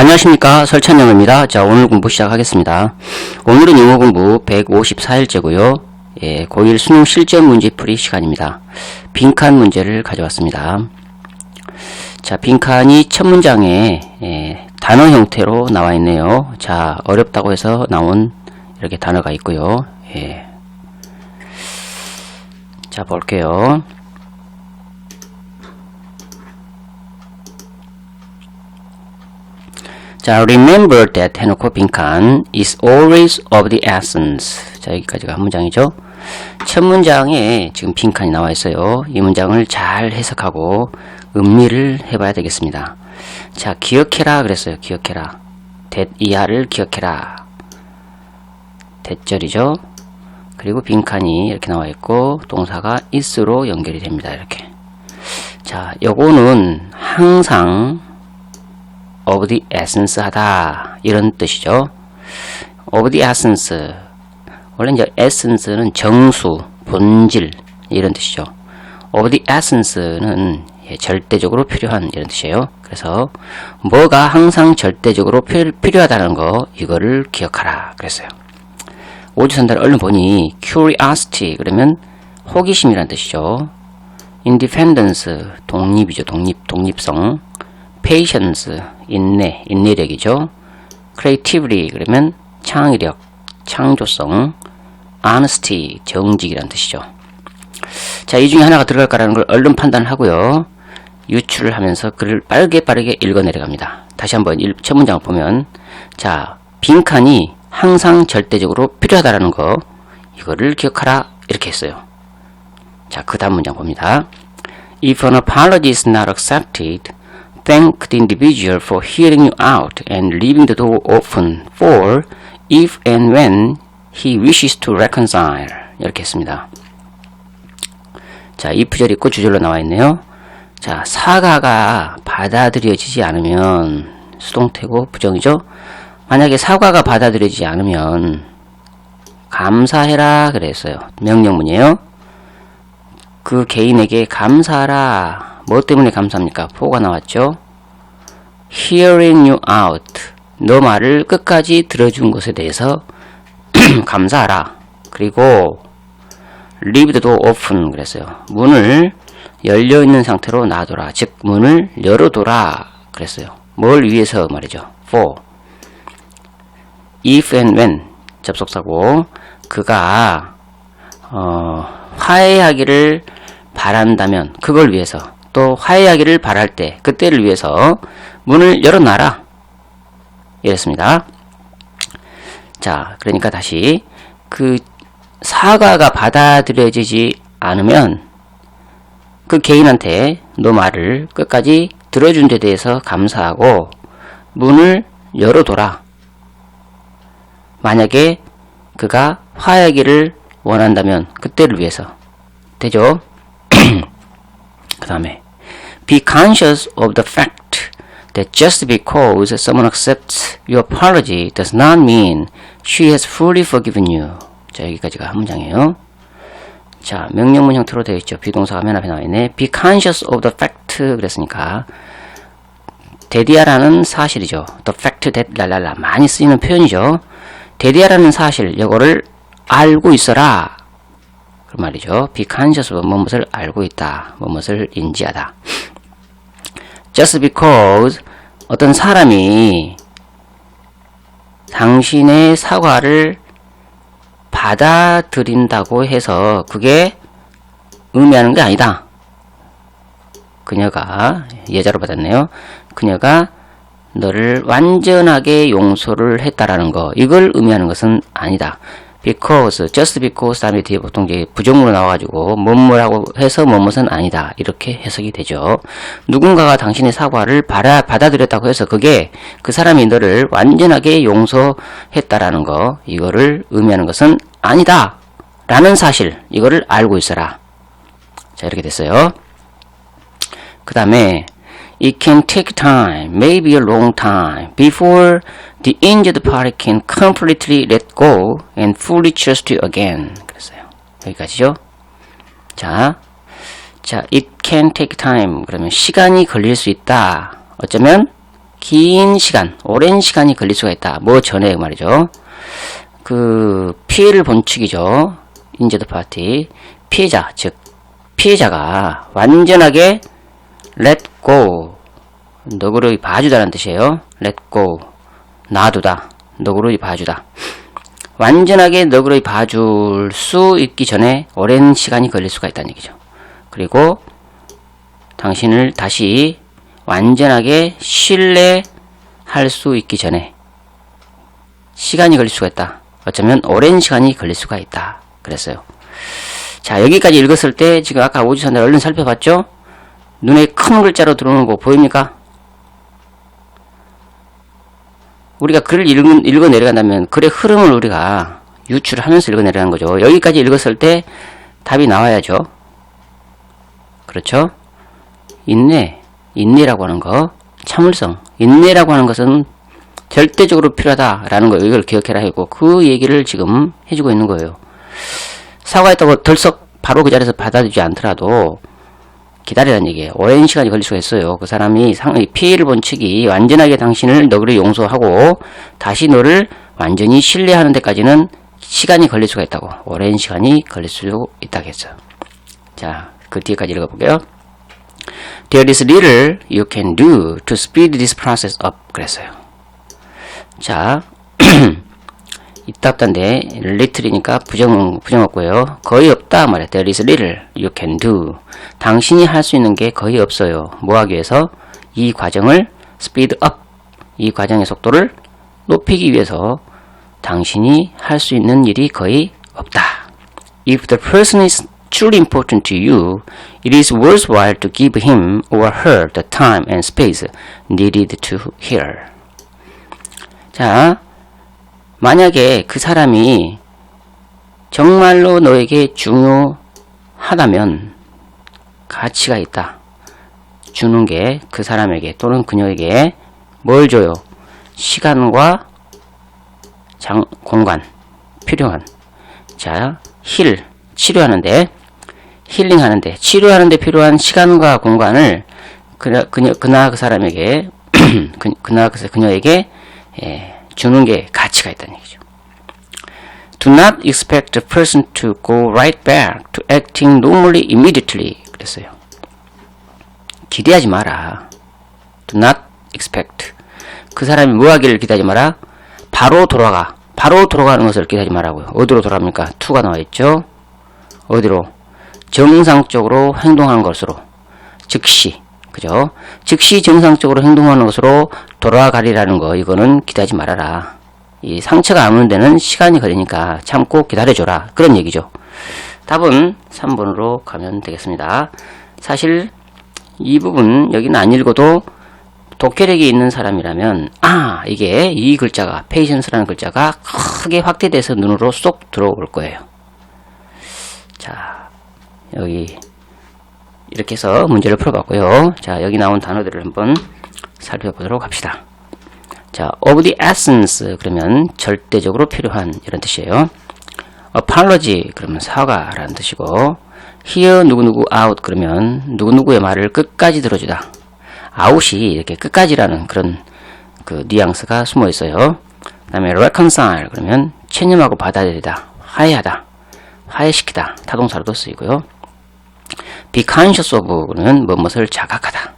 안녕하십니까 설찬영입니다. 자 오늘 공부 시작하겠습니다. 오늘은 영어 공부 154일째고요. 예, 고1 수능 실전 문제풀이 시간입니다. 빈칸 문제를 가져왔습니다. 자 빈칸이 첫 문장에 예, 단어 형태로 나와 있네요. 자 어렵다고 해서 나온 이렇게 단어가 있고요. 예. 자 볼게요. 자, remember that 해놓고 빈칸 is always of the essence. 자, 여기까지가 한 문장이죠. 첫 문장에 지금 빈칸이 나와 있어요. 이 문장을 잘 해석하고 음미를 해봐야 되겠습니다. 자, 기억해라 그랬어요. 기억해라. that 이하를 기억해라. 대절이죠. 그리고 빈칸이 이렇게 나와 있고 동사가 is로 연결이 됩니다. 이렇게. 자, 요거는 항상 of the essence 하다 이런 뜻이죠. of the essence 원래 이제 essence는 정수, 본질 이런 뜻이죠. of the essence는 예, 절대적으로 필요한 이런 뜻이에요. 그래서 뭐가 항상 절대적으로 필, 필요하다는 거 이거를 기억하라 그랬어요. 오지선달 얼른 보니 curiosity 그러면 호기심이란 뜻이죠. independence 독립이죠. 독립 독립성 patience 인내 인내력이죠. creativity 그러면 창의력 창조성 honesty 정직이란 뜻이죠. 자, 이 중에 하나가 들어갈까라는 걸 얼른 판단하고요. 유추를 하면서 글을 빠르게 빠르게 읽어 내려갑니다. 다시 한번 일, 첫 문장을 보면 자, 빈칸이 항상 절대적으로 필요하다라는 거 이거를 기억하라 이렇게 했어요. 자, 그 다음 문장 봅니다. If an apology is not accepted, thank the individual for hearing you out and leaving the door open for if and when he wishes to reconcile. 이렇게 했습니다. 자, if 절 있고 주절로 나와 있네요. 자, 사과가 받아들여지지 않으면 수동태고 부정이죠. 만약에 사과가 받아들여지지 않으면 감사해라 그랬어요. 명령문이에요. 그 개인에게 감사하라. 뭐 때문에 감사합니까? 포가 나왔죠. Hearing you out. 너 말을 끝까지 들어준 것에 대해서 감사하라. 그리고 leave the door open 그랬어요. 문을 열려 있는 상태로 놔둬라. 즉 문을 열어둬라 그랬어요. 뭘 위해서 말이죠. for if and when 접속사고 그가 어, 화해하기를 바란다면 그걸 위해서 또 화해하기를 바랄 때 그때를 위해서 문을 열어놔라 이랬습니다. 자 그러니까 다시 그 사과가 받아들여지지 않으면 그 개인한테 너 말을 끝까지 들어준 데 대해서 감사하고 문을 열어둬라. 만약에 그가 화해하기를 원한다면 그때를 위해서 되죠. 그 다음에 be conscious of the fact that just because someone accepts your apology does not mean she has fully forgiven you. 자 여기까지가 한 문장이에요. 자 명령문 형태로 되어 있죠. 비동사가 맨 앞에 나와 있네. be conscious of the fact 그랬으니까 데디아라는 사실이죠. the fact that 랄랄라 많이 쓰이는 표현이죠. 데디아라는 사실 이거를 알고 있어라. 그 말이죠. be conscious of 무엇을 알고 있다. 무엇을 인지하다. just because 어떤 사람이 당신의 사과를 받아들인다고 해서 그게 의미하는 게 아니다. 그녀가 예자로 받았네요. 그녀가 너를 완전하게 용서를 했다라는 거 이걸 의미하는 것은 아니다. Because, just because 다음에 뒤에 보통 이제 부정문으로 나와가지고 뭐뭐라고 해서 뭐뭇은 아니다 이렇게 해석이 되죠. 누군가가 당신의 사과를 받아, 받아들였다고 해서 그게 그 사람이 너를 완전하게 용서했다라는 거 이거를 의미하는 것은 아니다 라는 사실 이거를 알고 있어라. 자 이렇게 됐어요. 그 다음에 It can take time, maybe a long time, before the injured party can completely let go and fully trust you again. 그랬어요. 여기까지죠. 자, 자, it can take time. 그러면 시간이 걸릴 수 있다. 어쩌면 긴 시간, 오랜 시간이 걸릴 수가 있다. 뭐 전에 말이죠. 그 피해를 본 측이죠. 인제드 파티 피해자 즉 피해자가 완전하게 let go 너그러이 봐주다라는 뜻이에요. let go 놔두다 너그러이 봐주다 완전하게 너그러이 봐줄 수 있기 전에 오랜 시간이 걸릴 수가 있다는 얘기죠. 그리고 당신을 다시 완전하게 신뢰할 수 있기 전에 시간이 걸릴 수가 있다. 어쩌면 오랜 시간이 걸릴 수가 있다. 그랬어요. 자, 여기까지 읽었을 때 지금 아까 오지선을 얼른 살펴봤죠? 눈에 큰 글자로 들어오는 거 보입니까? 우리가 글을 읽, 읽어 내려간다면 글의 흐름을 우리가 유출하면서 읽어 내려가는 거죠. 여기까지 읽었을 때 답이 나와야죠. 그렇죠? 인내, 인내라고 하는 거, 참을성, 인내라고 하는 것은 절대적으로 필요하다라는 거 이걸 기억해라 하고 그 얘기를 지금 해주고 있는 거예요. 사과했다고 덜썩 바로 그 자리에서 받아들이지 않더라도 기다리라는 얘기예요. 오랜 시간이 걸릴 수가 있어요. 그 사람이 상, 피해를 본 측이 완전하게 당신을 너그러 용서하고 다시 너를 완전히 신뢰하는 데까지는 시간이 걸릴 수가 있다고. 오랜 시간이 걸릴 수 있다겠어요. 자, 그 뒤에까지 읽어볼게요. There is little you can do to speed this process up. 그랬어요. 자, 입답단데 little이니까 부정 부정었고요. 거의 없다 말이야. There is little you can do. 당신이 할 수 있는 게 거의 없어요. 뭐 하기 위해서 이 과정을 speed up 이 과정의 속도를 높이기 위해서 당신이 할 수 있는 일이 거의 없다. If the person is truly important to you, it is worthwhile to give him or her the time and space needed to hear. 자, 만약에 그 사람이 정말로 너에게 중요하다면 가치가 있다. 주는 게 그 사람에게 또는 그녀에게 뭘 줘요? 시간과 장, 공간, 필요한. 자, 힐, 치료하는데, 힐링하는데, 치료하는데 필요한 시간과 공간을 그나, 그녀, 그나 그 사람에게, 그, 그나 그, 그녀에게, 예, 주는 게 가치가 있다는 얘기죠. Do not expect the person to go right back to acting normally immediately. 그랬어요. 기대하지 마라. Do not expect. 그 사람이 뭐 하기를 기대하지 마라. 바로 돌아가. 바로 돌아가는 것을 기대하지 말라고요. 어디로 돌아갑니까? 2가 나와 있죠. 어디로? 정상적으로 행동하는 것으로. 즉시. 그죠? 즉시 정상적으로 행동하는 것으로 돌아가리라는 거, 이거는 기대하지 말아라. 이 상처가 아무는 데는 시간이 걸리니까 참고 기다려줘라. 그런 얘기죠. 답은 3번으로 가면 되겠습니다. 사실 이 부분 여기는 안 읽어도 독해력이 있는 사람이라면 아 이게 이 글자가 페이션스라는 글자가 크게 확대돼서 눈으로 쏙 들어올 거예요. 자 여기 이렇게 해서 문제를 풀어봤고요. 자 여기 나온 단어들을 한번 살펴보도록 합시다. 자 of the essence 그러면 절대적으로 필요한 이런 뜻이에요. apology 그러면 사과라는 뜻이고 hear 누구누구 out 그러면 누구누구의 말을 끝까지 들어주다. out이 이렇게 끝까지라는 그런 그 뉘앙스가 숨어 있어요. 그 다음에 reconcile 그러면 체념하고 받아들이다. 화해하다. 화해시키다. 타동사로도 쓰이고요. Be conscious of 그러면 뭐뭇을 자각하다.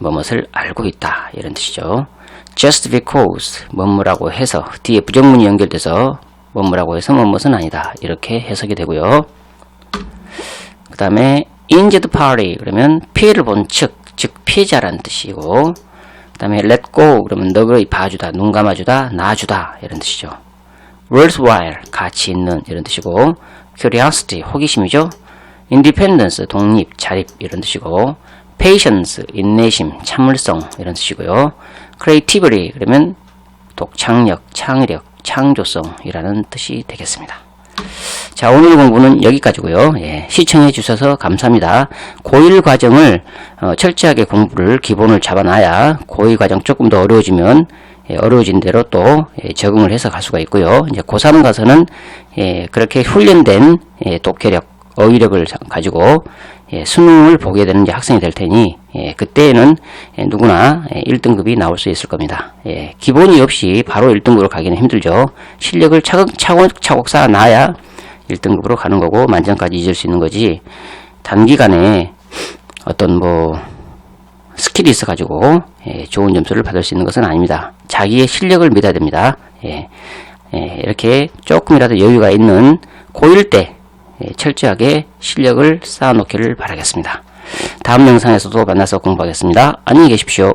뭐뭇을 알고 있다. 이런 뜻이죠. just because 뭐뭐라고 해서 뒤에 부정문이 연결돼서 뭐뭐라고 해서 뭐뭇은 아니다. 이렇게 해석이 되고요. 그 다음에 injured party 그러면 피해를 본 측, 즉 피해자라는 뜻이고 그 다음에 let go 그러면 너그러이 봐주다, 눈 감아주다, 놔주다 이런 뜻이죠. worthwhile 가치 있는 이런 뜻이고 curiosity 호기심이죠. Independence 독립, 자립 이런 뜻이고 patience 인내심, 참을성 이런 뜻이고요. creativity 그러면 독창력, 창의력, 창조성이라는 뜻이 되겠습니다. 자, 오늘 공부는 여기까지고요. 예, 시청해 주셔서 감사합니다. 고1 과정을 어, 철저하게 공부를 기본을 잡아놔야 고2 과정 조금 더 어려워지면 예, 어려워진 대로 또 예, 적응을 해서 갈 수가 있고요. 이제 고3 가서는 예, 그렇게 훈련된 예, 독해력 어휘력을 자- 가지고 예, 수능을 보게 되는 이제 학생이 될 테니 예, 그때는 예, 누구나 예, 1등급이 나올 수 있을 겁니다. 예, 기본이 없이 바로 1등급으로 가기는 힘들죠. 실력을 차곡차곡 차곡 쌓아놔야 1등급으로 가는 거고 만점까지 잊을 수 있는 거지 단기간에 어떤 뭐 스킬이 있어 가지고 예, 좋은 점수를 받을 수 있는 것은 아닙니다. 자기의 실력을 믿어야 됩니다. 예, 예, 이렇게 조금이라도 여유가 있는 고1 때 예, 철저하게 실력을 쌓아놓기를 바라겠습니다. 다음 영상에서도 만나서 공부하겠습니다. 안녕히 계십시오.